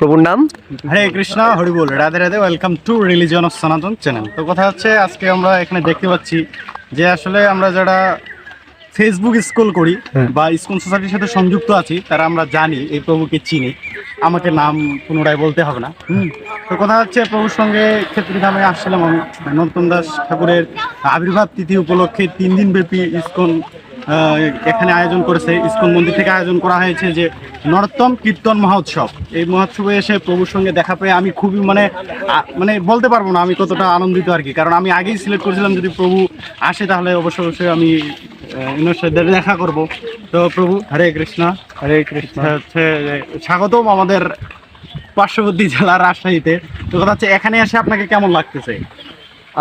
প্রভুর নাম? হরে কৃষ্ণ হরি বল Radhe Radhe welcome to religion of Sanatan channel তো কথা হচ্ছে আজকে আমরা এখানে দেখতে পাচ্ছি যে আসলে আমরা যারা ফেসবুক স্কুল করি বা ইসকন সোসাইটির সাথে সংযুক্ত আছি তারা আমরা জানি এই প্রভুকে চিনি। আমাকে নাম পুনরায় বলতে হবে না। হুম। তো কথা হচ্ছে প্রভুর সঙ্গে ক্ষেত্রী ধামে আসছিলাম আমি। নরোত্তম দাস ঠাকুরের আবির্ভাব তিথি উপলক্ষে তিন দিন ব্যাপী ইসকন আহ, এখানে আয়োজন করেছে ইসকন মন্দির থেকে আয়োজন করা হয়েছে যে নরোত্তম কীর্তন মহোৎসব। এই মহোৎসবে এসে প্রভুর সঙ্গে দেখা পেয়ে আমি খুবই মানে মানে বলতে পারব না আমি কতটা আনন্দিত আর কি। কারণ আমি আগেই সিলেক্ট করেছিলাম যদি প্রভু আসে তাহলে অবশ্য অবশ্যই আমি দেখা করব। তো প্রভু হরে কৃষ্ণ হরে কৃষ্ণ। হচ্ছে স্বাগতম আমাদের পার্শ্ববর্তী জেলা রাজশাহীতে। তো কথা হচ্ছে এখানে এসে আপনাকে কেমন লাগতেছে?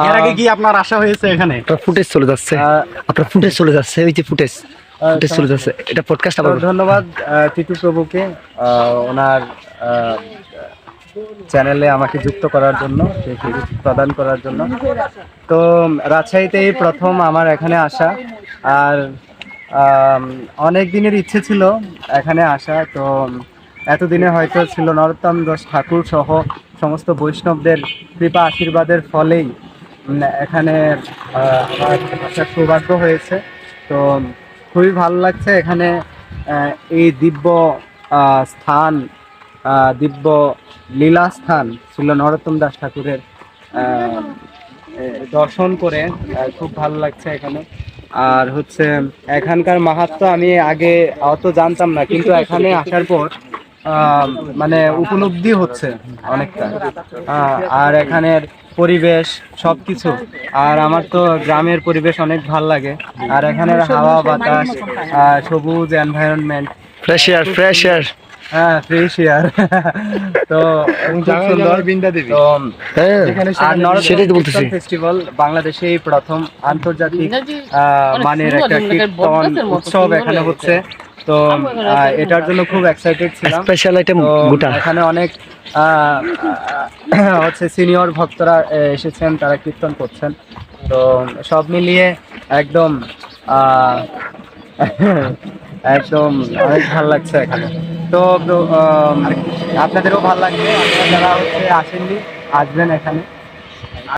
এর আগে কি আপনার আশা হয়েছে এখানে? আপনার ফুটেজ চলে যাচ্ছে। আপনার ফুটেজ চলে যাচ্ছে ওই যে ফুটেজ ফুটেজ চলে যাচ্ছে। এটা পডকাস্ট তো ধন্যবাদ টিটু প্রভুকে ওনার চ্যানেলে আমাকে যুক্ত করার জন্য প্রদান করার জন্য। তো রাজশাহীতে প্রথম আমার এখানে আসা। আর অনেক দিনের ইচ্ছে ছিল এখানে আসা। তো এতদিনে হয়তো ছিল নরোত্তম দাস ঠাকুর সহ সমস্ত বৈষ্ণবদের কৃপা আশীর্বাদের ফলেই এখানে আমার আসার সৌভাগ্য হয়েছে। তো খুবই ভালো লাগছে এখানে এই দিব্য স্থান দিব্য লীলা স্থান ছিল নরোত্তম দাস ঠাকুরের দর্শন করে খুব ভালো লাগছে এখানে। আর হচ্ছে, এখানকার মাহাত্ম আমি আগে অত জানতাম না, কিন্তু এখানে আসার পর মানে উপলব্ধি হচ্ছে অনেকটা। আর এখানের পরিবেশ সবকিছু। আর আমার তো গ্রামের পরিবেশ অনেক ভালো লাগে। আর এখানের হাওয়া বাতাস আহ, সবুজ environment fresh air fresh air হ্যাঁ ফ্রেশ এয়ার তো খুব সুন্দর। তো এখানে আর সেটাই বলতেছি। ফেস্টিভ্যাল বাংলাদেশে এই প্রথম আন্তর্জাতিক আহ, মানের একটা কীর্তন উৎসব এখানে হচ্ছে। তো এটার জন্য খুব এক্সাইটেড ছিলাম। স্পেশাল আইটেম গোটা। এখানে অনেক হচ্ছে সিনিয়র ভক্তরা এসেছেন তারা কীর্তন করছেন। তো সব মিলিয়ে একদম আহ, একদম অনেক ভালো লাগছে এখানে। তো তো, আপনাদেরও ভালো লাগবে আপনারা যারা হচ্ছে আসেননি আসবেন এখানে।